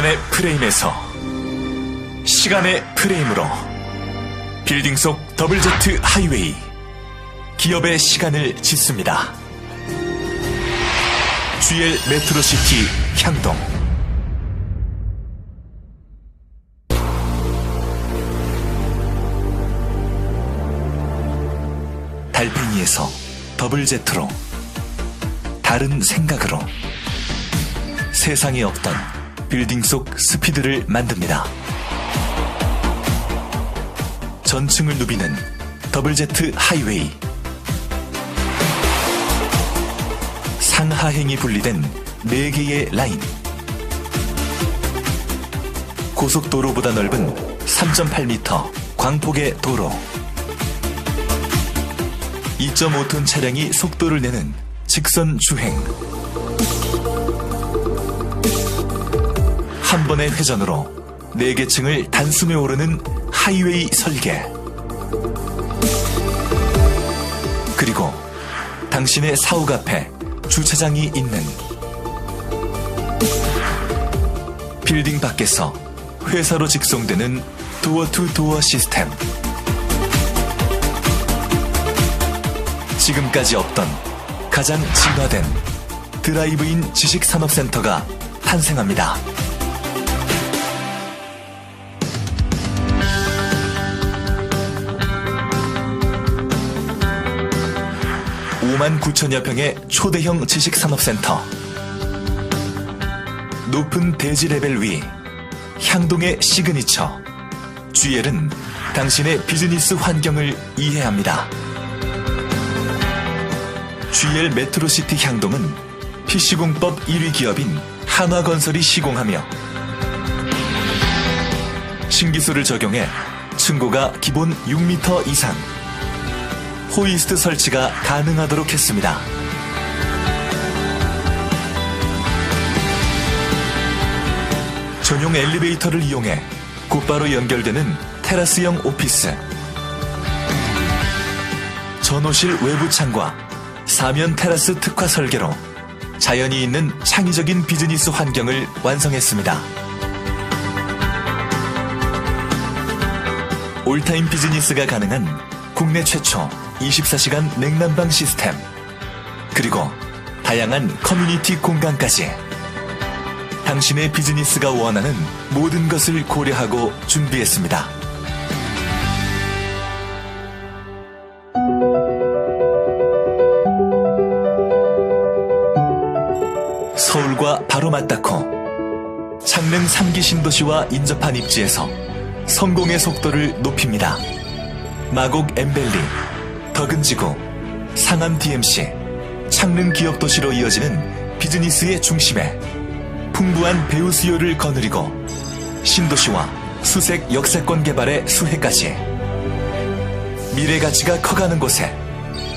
공간의 프레임에서 시간의 프레임으로 빌딩 속 더블 제트 하이웨이 기업의 시간을 짓습니다. GL 메트로시티 향동 달팽이에서 더블 제트로 다른 생각으로 세상에 없던 빌딩 속 스피드를 만듭니다. 전층을 누비는 더블 제트 하이웨이. 상하행이 분리된 4개의 라인. 고속도로보다 넓은 3.8m 광폭의 도로. 2.5톤 차량이 속도를 내는 직선 주행 한 번의 회전으로 4개 층을 단숨에 오르는 하이웨이 설계 그리고 당신의 사옥 앞에 주차장이 있는 빌딩 밖에서 회사로 직송되는 도어 투 도어 시스템 지금까지 없던 가장 진화된 드라이브인 지식산업센터가 탄생합니다. 5만 9천여 평의 초대형 지식산업센터. 높은 대지 레벨 위, 향동의 시그니처. GL은 당신의 비즈니스 환경을 이해합니다. GL 메트로시티 향동은 PC공법 1위 기업인 한화건설이 시공하며 신기술을 적용해 층고가 기본 6m 이상 호이스트 설치가 가능하도록 했습니다. 전용 엘리베이터를 이용해 곧바로 연결되는 테라스형 오피스 전호실 외부 창과 사면 테라스 특화 설계로 자연이 있는 창의적인 비즈니스 환경을 완성했습니다. 올타임 비즈니스가 가능한 국내 최초 24시간 냉난방 시스템 그리고 다양한 커뮤니티 공간까지 당신의 비즈니스가 원하는 모든 것을 고려하고 준비했습니다. 서울과 바로 맞닿고 창릉 3기 신도시와 인접한 입지에서 성공의 속도를 높입니다. 마곡 엠벨리, 덕은지구, 상암 DMC, 창릉 기업 도시로 이어지는 비즈니스의 중심에 풍부한 배우 수요를 거느리고 신도시와 수색 역세권 개발의 수혜까지 미래 가치가 커가는 곳에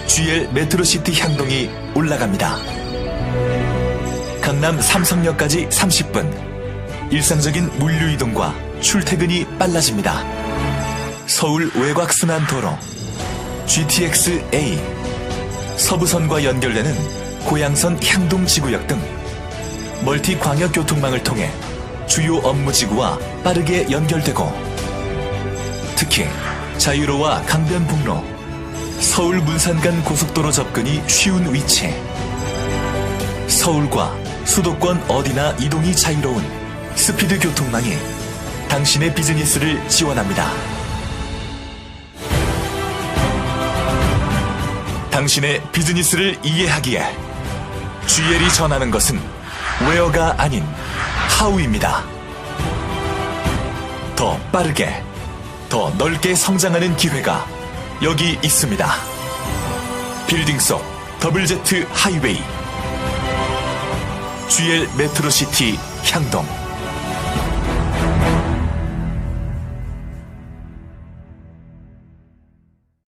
GL 메트로시티 향동이 올라갑니다. 강남 삼성역까지 30분. 일상적인 물류 이동과 출퇴근이 빨라집니다. 서울 외곽순환도로 GTX A 서부선과 연결되는 고양선 향동지구역 등 멀티 광역교통망을 통해 주요 업무지구와 빠르게 연결되고 특히 자유로와 강변북로 서울 문산 간 고속도로 접근이 쉬운 위치 서울과 수도권 어디나 이동이 자유로운 스피드 교통망이 당신의 비즈니스를 지원합니다. 당신의 비즈니스를 이해하기에 GL이 전하는 것은 웨어가 아닌 하우입니다. 더 빠르게, 더 넓게 성장하는 기회가 여기 있습니다. 빌딩 속 더블 제트 하이웨이 GL 메트로시티 향동